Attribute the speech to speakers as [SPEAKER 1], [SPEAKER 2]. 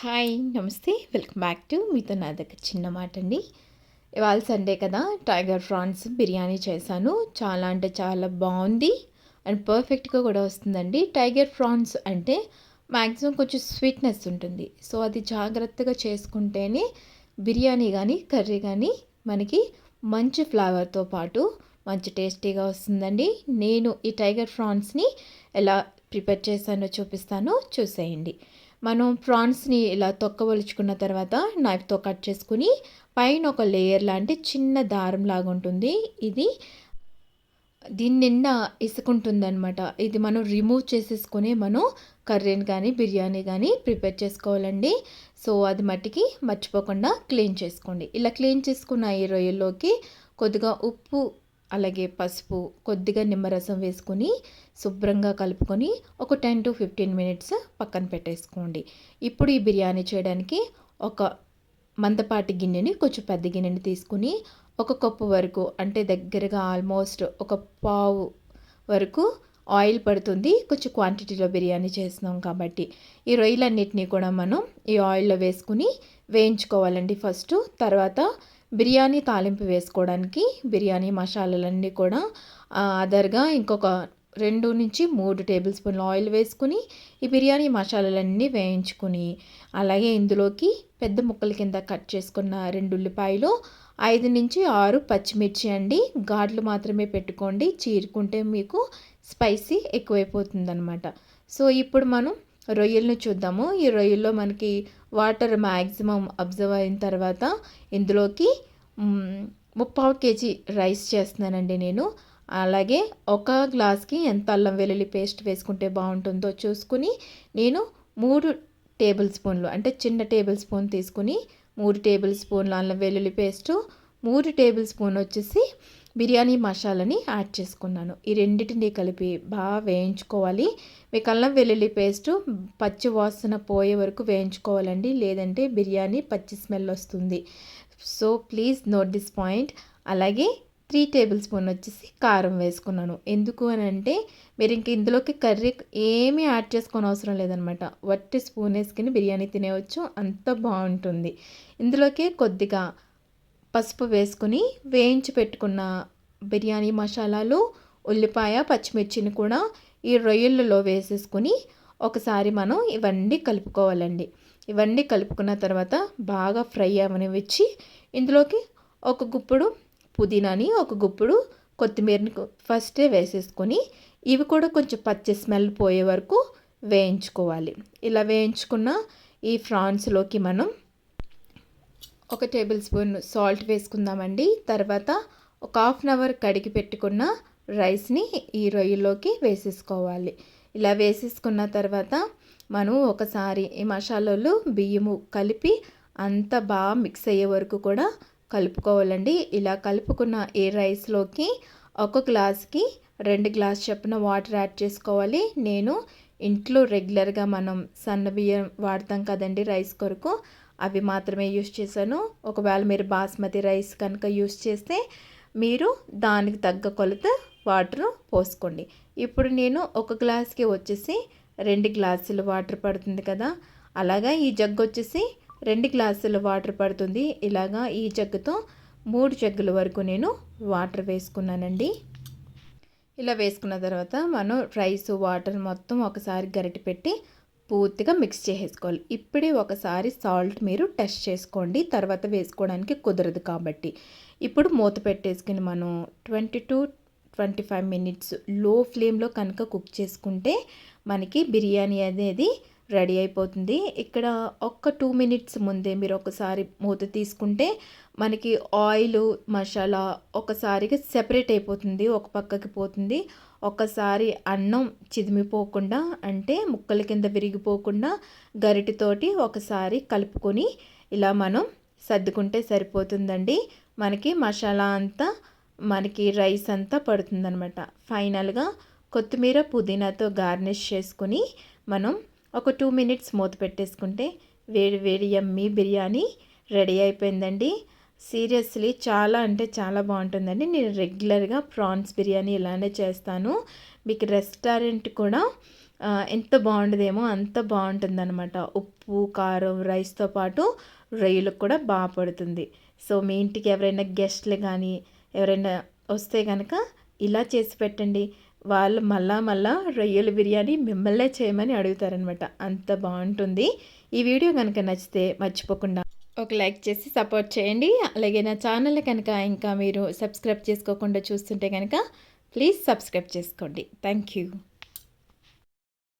[SPEAKER 1] Hi నమస్తే. Welcome back to మీతో నా దగ్గర చిన్న మాట అండి ఇవాళ సండే కదా టైగర్ ఫ్రాన్స్ బిర్యానీ చేశాను. చాలా అంటే చాలా బాగుంది అండ్ పర్ఫెక్ట్గా కూడా వస్తుందండి. టైగర్ ఫ్రాన్స్ అంటే మ్యాక్సిమం కొంచెం స్వీట్నెస్ ఉంటుంది. సో అది జాగ్రత్తగా చేసుకుంటేనే బిర్యానీ కానీ కర్రీ కానీ మనకి మంచి ఫ్లేవర్తో పాటు మంచి టేస్టీగా వస్తుందండి. నేను ఈ టైగర్ ఫ్రాన్స్ని ఎలా ప్రిపేర్ చేశానో చూపిస్తాను. చూసేయండి. మనం ప్రాన్స్ని ఇలా తొక్కవలుచుకున్న తర్వాత నైఫ్తో కట్ చేసుకుని పైన ఒక లేయర్ లాంటి చిన్న దారం లాగా ఉంటుంది. ఇది దీని నిండా ఇసుకుంటుందన్నమాట. ఇది మనం రిమూవ్ చేసేసుకొని మనం కర్రీని కానీ బిర్యానీ కానీ ప్రిపేర్ చేసుకోవాలండి. సో అది మట్టికి మర్చిపోకుండా క్లీన్ చేసుకోండి. ఇలా క్లీన్ చేసుకున్న ఈ రొయ్యల్లోకి కొద్దిగా ఉప్పు అలాగే పసుపు కొద్దిగా నిమ్మరసం వేసుకొని శుభ్రంగా కలుపుకొని ఒక టెన్ టు ఫిఫ్టీన్ మినిట్స్ పక్కన పెట్టేసుకోండి. ఇప్పుడు ఈ బిర్యానీ చేయడానికి ఒక మందపాటి గిన్నెని కొంచెం పెద్ద గిన్నెని తీసుకుని ఒక కప్పు వరకు అంటే దగ్గరగా ఆల్మోస్ట్ ఒక పావు వరకు ఆయిల్ పడుతుంది. కొంచెం క్వాంటిటీలో బిర్యానీ చేస్తున్నాం కాబట్టి ఈ రొయ్యలన్నిటినీ కూడా మనం ఈ ఆయిల్లో వేసుకుని వేయించుకోవాలండి ఫస్ట్. తర్వాత బిర్యానీ తాలింపు వేసుకోవడానికి బిర్యానీ మసాలాలన్నీ కూడా అదర్గా ఇంకొక రెండు నుంచి మూడు టేబుల్ స్పూన్ల ఆయిల్ వేసుకుని ఈ బిర్యానీ మసాలాలన్నీ వేయించుకుని అలాగే ఇందులోకి పెద్ద ముక్కల కింద కట్ చేసుకున్న రెండు ఉల్లిపాయలు ఐదు నుంచి ఆరు పచ్చిమిర్చి అండి. ఘాట్లు మాత్రమే పెట్టుకోండి. చీరుకుంటే మీకు స్పైసీ ఎక్కువైపోతుందన్నమాట. సో ఇప్పుడు మనం రొయ్యలను చూద్దాము. ఈ రొయ్యల్లో మనకి వాటర్ మ్యాక్సిమం అబ్జర్వ్ అయిన తర్వాత ఇందులోకి ముప్పావు కేజీ రైస్ చేస్తున్నానండి నేను. అలాగే ఒక గ్లాస్కి ఎంత అల్లం వెల్లుల్లి పేస్ట్ వేసుకుంటే బాగుంటుందో చూసుకుని నేను మూడు టేబుల్ స్పూన్లు అంటే చిన్న టేబుల్ స్పూన్ తీసుకుని మూడు టేబుల్ స్పూన్లు అల్లం వెల్లుల్లి పేస్టు మూడు టేబుల్ స్పూన్ వచ్చేసి బిర్యానీ మసాలాని యాడ్ చేసుకున్నాను. ఈ రెండింటిని కలిపి బాగా వేయించుకోవాలి. మీకు అల్లం వెల్లుల్లి పేస్టు పచ్చి వాసన పోయే వరకు వేయించుకోవాలండి. లేదంటే బిర్యానీ పచ్చి స్మెల్ వస్తుంది. So please note this point. అలాగే త్రీ టేబుల్ స్పూన్ వచ్చేసి కారం వేసుకున్నాను. ఎందుకు అని అంటే మీరు ఇంక ఇందులోకి కర్రీ ఏమీ యాడ్ చేసుకొని అవసరం లేదనమాట. వట్టి స్పూన్ వేసుకుని బిర్యానీ తినేవచ్చు అంత బాగుంటుంది. ఇందులోకి కొద్దిగా పసుపు వేసుకుని వేయించి పెట్టుకున్న బిర్యానీ మసాలాలు ఉల్లిపాయ పచ్చిమిర్చిని కూడా ఈ రొయ్యలలో వేసేసుకుని ఒకసారి మనం ఇవన్నీ కలుపుకోవాలండి. ఇవన్నీ కలుపుకున్న తర్వాత బాగా ఫ్రై అవనివిచ్చి ఇందులోకి ఒక గుప్పుడు పుదీనాని ఒక గుప్పుడు కొత్తిమీరని ఫస్టే వేసేసుకొని ఇవి కూడా కొంచెం పచ్చి స్మెల్ పోయే వరకు వేయించుకోవాలి. ఇలా వేయించుకున్న ఈ ఫ్రాన్స్లోకి మనం ఒక టేబుల్ స్పూన్ సాల్ట్ వేసుకుందామండి. తర్వాత ఒక హాఫ్ అన్ అవర్ కడిగి పెట్టుకున్న రైస్ని ఈ రొయ్యలోకి వేసేసుకోవాలి. ఇలా వేసేసుకున్న తర్వాత మనం ఒకసారి ఈ మసాలాలు బియ్యము కలిపి అంత బాగా మిక్స్ అయ్యే వరకు కూడా కలుపుకోవాలండి. ఇలా కలుపుకున్న ఈ రైస్లోకి ఒక గ్లాస్కి రెండు గ్లాస్ చొప్పున వాటర్ యాడ్ చేసుకోవాలి. నేను ఇంట్లో రెగ్యులర్గా మనం సన్న బియ్యం వాడతాం కదండి రైస్ కొరకు. అవి మాత్రమే యూస్ చేశాను. ఒకవేళ మీరు బాస్మతి రైస్ కనుక యూస్ చేస్తే మీరు దానికి తగ్గ కొలత వాటర్ పోసుకోండి. ఇప్పుడు నేను ఒక గ్లాస్కి వచ్చేసి రెండు గ్లాసులు వాటర్ పడుతుంది కదా. అలాగా ఈ జగ్గు వచ్చేసి రెండు గ్లాసులు వాటర్ పడుతుంది. ఇలాగా ఈ జగ్గుతో మూడు జగ్గుల వరకు నేను వాటర్ వేసుకున్నానండి. ఇలా వేసుకున్న తర్వాత మనం రైస్ వాటర్ మొత్తం ఒకసారి గరిటె పెట్టి పూర్తిగా మిక్స్ చేసేసుకోవాలి. ఇప్పుడే ఒకసారి సాల్ట్ మీరు టెస్ట్ చేసుకోండి. తర్వాత వేసుకోవడానికి కుదరదు కాబట్టి. ఇప్పుడు మూత పెట్టేసుకుని మనం ట్వంటీ టు ట్వంటీ ఫైవ్ మినిట్స్లో ఫ్లేమ్లో కనుక కుక్ చేసుకుంటే మనకి బిర్యానీ అనేది రెడీ అయిపోతుంది. ఇక్కడ ఒక్క టూ మినిట్స్ ముందే మీరు ఒకసారి మూత తీసుకుంటే మనకి ఆయిల్ మసాలా ఒకసారిగా సెపరేట్ అయిపోతుంది. ఒక పక్కకి పోతుంది. ఒకసారి అన్నం చిదిమిపోకుండా అంటే ముక్కల కింద విరిగిపోకుండా గరిటితోటి ఒకసారి కలుపుకొని ఇలా మనం సర్దుకుంటే సరిపోతుందండి. మనకి మసాలా అంతా మనకి రైస్ అంతా పడుతుందనమాట ఫైనల్గా కొత్తిమీర పుదీనాతో గార్నిష్ చేసుకుని మనం ఒక టూ మినిట్స్ మూత పెట్టేసుకుంటే వేడి వేడి యమ్మీ బిర్యానీ రెడీ అయిపోయిందండి. సీరియస్లీ చాలా అంటే చాలా బాగుంటుందండి. నేను రెగ్యులర్గా ప్రాన్స్ బిర్యానీ ఇలానే చేస్తాను. మీకు రెస్టారెంట్ కూడా ఎంత బాగుండదేమో అంత బాగుంటుందన్నమాట. ఉప్పు కారం రైస్తో పాటు రొయ్యలకు కూడా బాగా పడుతుంది. సో మీ ఇంటికి ఎవరైనా గెస్ట్లు కానీ ఎవరైనా వస్తే కనుక ఇలా చేసి పెట్టండి. వాళ్ళు మళ్ళా మళ్ళా రొయ్యల బిర్యానీ మిమ్మల్నే చేయమని అడుగుతారనమాట అంత బాగుంటుంది. ఈ వీడియో కనుక నచ్చితే మర్చిపోకుండా ఒక లైక్ చేసి సపోర్ట్ చేయండి. అలాగే నా ఛానల్ కనుక ఇంకా మీరు సబ్స్క్రైబ్ చేసుకోకుండా చూస్తుంటే కనుక ప్లీజ్ సబ్స్క్రైబ్ చేసుకోండి. Thank you.